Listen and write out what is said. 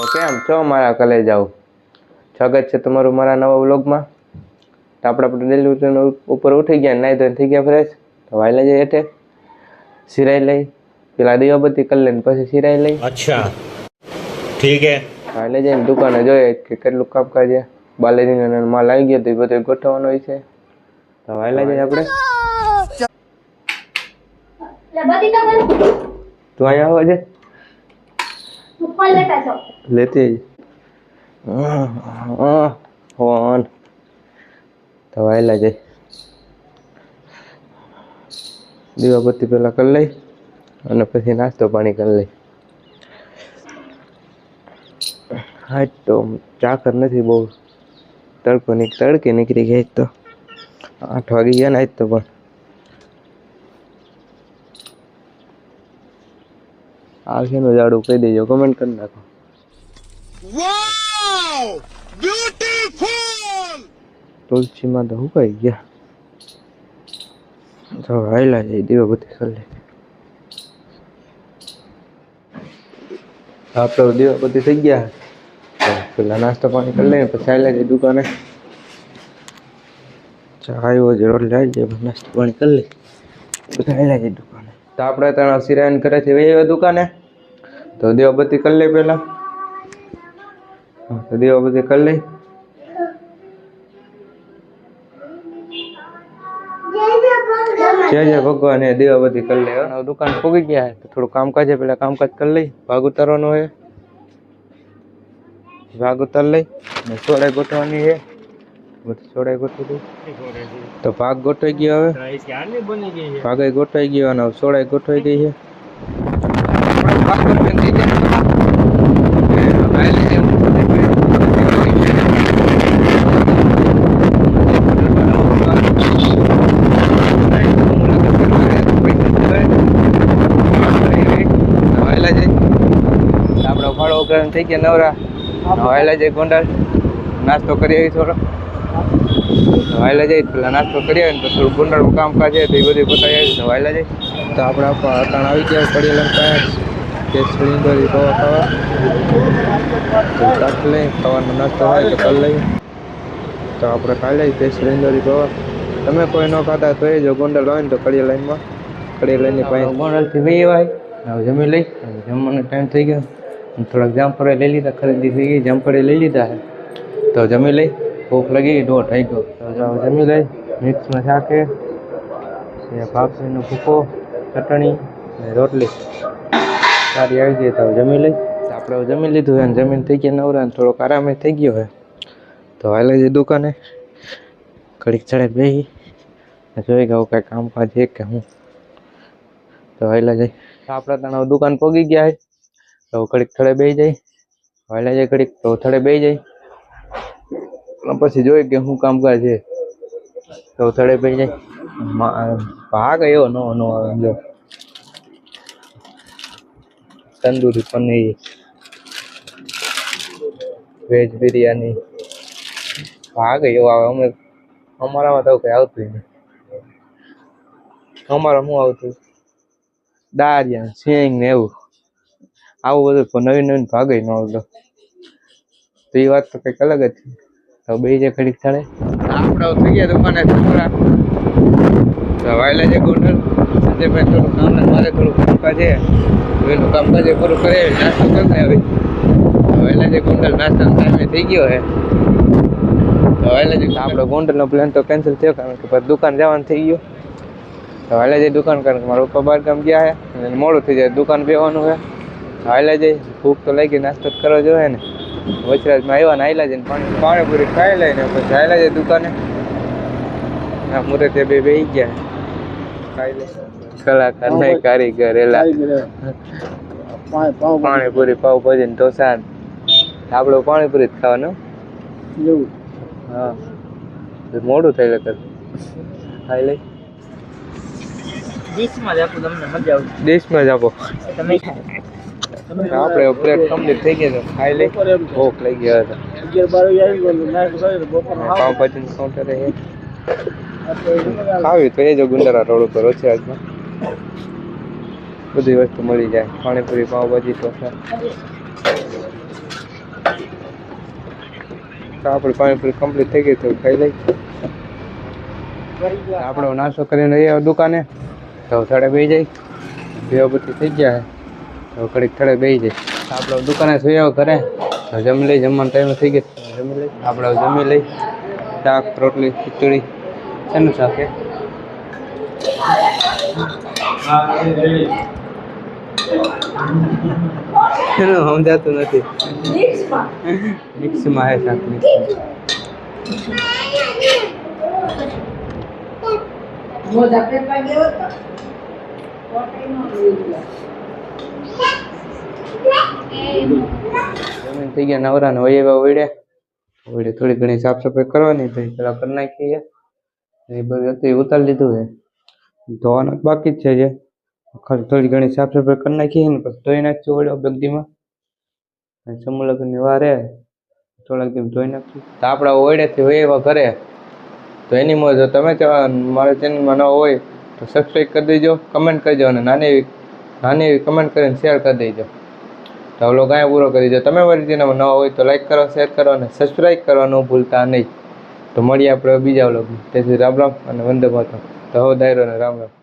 તો કેમ? છો મારા કલેજ આવું સ્વાગત છે તમારું મારા નવા વ્લોગમાં. તો આપણે આપણે ડેલી ઉતરીને ઉપર ઉઠી ગયા નાહી ધોઈને થઈ ગયા ફ્રેશ તો વાયલા જઈએ હેઠે. સિરાઈ લઈ. પેલા દીવાબત્તી કરી લઈને પછી સિરાઈ લઈ. અચ્છા. ઠીક હે. વાયલા જઈને દુકાને જોઈએ કે કેટલું કામકાજ છે બાલેજીને માલ આવી ગયો તો એ બધું ગોઠવવાનો હોય છે. તો વાયલા જઈએ આપણે. તું અહીંયા આવો છે લેતા છો લેતી ફોન તો વાયલા જાય. દીવાબત્તી પેલા કરી લઈ અને પછી નાસ્તો પાણી કરી લઈ. હા, તો ચાકર નથી બહુ તડકો નીક તડકે નીકળી ગઈ તો. આઠ વાગી ગયા ને આજ તો પણ. આ શેનું ઝાડું કહી દેજો કમેન્ટ કરી નાખો તુલસીમાં તો હુકાઈ ગયા તો હાયલા જઈ દીવાબત્તી કરી લે આપણે દીવાબત્તી થઈ ગયા તો પેલા નાસ્તો પાણી કરી લઈએ પછી હાયલા જઈ દુકાને ચા આવ્યો છે રોટલી આવી જાય પછી નાસ્તો પાણી કરી લઈ પછી હાયલા જઈ દુકાને તો આપણે ત્યાં સિરાયન ઘરેથી વહી આવ્યા દુકાને. તો દીવાબત્તી કરી લઈ પેલા હા, તો દીવાબત્તી કરી લઈ. જય જય ભગવાન એ દીવાબત્તી કરી લે હવે દુકાન પૂગી ગયા છે તો થોડું કામકાજ છે પેલા કામકાજ કરી લઈ. ભાગ ઉતારવાનો છે. ભાગ ઉતાર લઈ ને સોડાઈ ગોઠવવાની છે. બધું સોડાઈ ગોઠવી દઈ તો ભાગ ગોઠવાઈ ગયો હવે? ભાગે ગોઠવાઈ ગયો અને હવે સોડાઈ ગોઠવાઈ ગઈ છે. ભાગ ગોઠવાઈ ગઈ છે. વાયલા જઈ આપણે ફાળો કરીને થઈ ગયા નવરા. વાયલા જઈ ગોંડલ. નાસ્તો કરી આવી થોડો. વાયલા જઈ પેલા નાસ્તો કરી આવી ને તો થોડું ગોંડલનું કામકાજ છે તો એ બધું પતાવી આવી તો વાયલા તો આપણે અટાણ આવી ગયા કડી લંકા કે સિલિન્ડર ખાવા ખાવા તો લઈ ખાવાનો નાસ્તો હોય તો કરી લઈએ તો આપણે ખાઈ લઈએ તે સિલિન્ડર ખાવા તમે કોઈ ન ખાતા તો એ જો ગુંડળ હોય ને તો કડી લાઈનમાં કડી લાઈનની પાસે ગુંડળથી ભાઈ આવાય. હવે જમી લઈ. જમવાનો ટાઈમ થઈ ગયો. થોડાક જામફળે લઈ લીધા ખરીદી થઈ ગઈ જામફળે લઈ લીધા તો જમી લઈ. ભૂખ લાગી ગઈ દોઢ થઈ ગયો. તો જો જમી લઈ મિક્સમાં શાકે ભાખરીનો ભૂકો ચટણી ને રોટલી. સારી આવી ગઈ તો જમી લઈ. આપણે જમી લીધું હોય અને જમીન થઈ ગયા નવરા ને થોડોક આરામે થઈ ગયો હોય તો હાલે છે દુકાને. ઘડીક ચડે બેસી જોઈ ગયો કાંઈ કામકાજ છે કે હું. તો હાલે જઈ આપણે ત્યાં દુકાન પગી ગયા તો ઘડીક થડે બેસી જાય. હાલે જાય ઘડીક તો થડે બેસી જાય. અને પછી જોઈએ કે શું કામકાજ છે. તો થડે પછી જાય. ભાગ એવો નો નો જો તંદૂરી પનીર વેજ બિરયાની ભાગ એવો આવે. અમે અમારામાં તો કઈ આવતું નહીં અમારા શું આવતું? દાળિયા, શેંગ ને એવું. આવું બધું નવીન નવીન ભાગે ન આવતો. તો એ વાત તો કંઈક અલગ જ છે. તો બે જે ઘડીક થાળે. આપણે હવે થઈ ગયા દુકાને છોકરા. વાયલા છે ગોંડલ આજે ભાઈ થોડું કામ ને મારે થોડું કામકાજ છે. એનું કામકાજ એ પૂરું કરે નાસ્તો કરી હવે? વાયલા છે ગોંડલ નાસ્તાનો ટાઈમે થઈ ગયો હે. વાયલા છે આપણે ગોંડલનો પ્લાન તો કેન્સલ થયો કારણ કે દુકાન જવાનું થઈ ગયું. તો જઈ દુકાન કારણ કે મારા પપ્પા બહાર ગામ ગયા હે અને મોડું થઈ જાય દુકાન બેવાનું હે. હાલે જઈ ભૂખ તો લાગી નાસ્તો જ કરવો જોઈએ ને. વચરાજમાં આવ્યા ને જઈને પાણી. પાણીપુરી ખાઈ લઈને પછી હાલ્યા જાય દુકાને. આ મુરતે બે બે ગયા. ખાઈ લે. કલાકાર નહીં કારીગર એલા. પાણીપુરી પાવ ભાજી ને ઢોસા ને આપણો પાણીપુરી જ ખાવાનું. હા. મોડું થઈ ગયું ખાઈ લઈ ડીશમાં જ આપો તમને મજા આવશે. ડીશમાં જ આપો. તમે આપણે પ્લેટ કમ્પ્લીટ થઈ ગયો ખાઈ લઈ ભૂખ લઈ ગયા હતા. પાવભાજી કાઉન્ટર ખાવી તો એ જો ગુંડરા રોડ ઉપર વચરાજમાં બધી વસ્તુ મળી જાય. પાણીપુરી, પાવભાજી તો આપણે પાણીપુરી કમ્પ્લીટ થઈ ગઈ તો ખાઈ લઈ આપણો નાસ્તો કરીને દુકાને. તો થડે બે જાય. બે બધી થઈ ગયા ઘડીક થડે બે જાય. આપણે દુકાને સુઈ ઘરે. તો જમી લઈ, જમવાનો ટાઈમ થઈ ગયો. જમી લઈ. આપણે જમી લઈ. શાક, રોટલી, ખીચડી. શેનું શાક એનું સમજાતું નથી. મિક્સમાં હે શાક મિક્સ. જમીન થઈ ગયા નવરા ને હોય એવા વડે. વડે થોડી ઘણી સાફ સફાઈ કરવાની તો પેલા કરી નાખીએ. એ બધું હતું ઉતારી લીધું છે. ધોવાનું બાકી જ છે જે ખાલી થોડી ઘણી સાફ સફાઈ કરી નાખીએ ને પછી ધોઈ નાખશું વડે બગડીમાં અને સમૂહ લગ્નની વાર થોડાક દિવસ ધોઈ નાખશું આપણા ઓયડેથી હોય એવા ઘરે. તો એની મોજ તમે મારા ચેનલમાં ન હોય, તો સબસ્ક્રાઈબ કરી દેજો કમેન્ટ કરજો અને નાની એવી નાની એવી કમેન્ટ કરીને શેર કરી દેજો. તો લોકો અહીંયા પૂરો કરી દો. તમે મારી ચેનલ ન હોય તો લાઇક કરો શેર કરો અને સબસ્ક્રાઈબ કરવાનું ભૂલતા નહીં. તો મળીએ આપણે બીજા વ્લોગમાં. તેથી રામ રામ અને વંદે માતા તો હો દાયરો ને રામ રામ.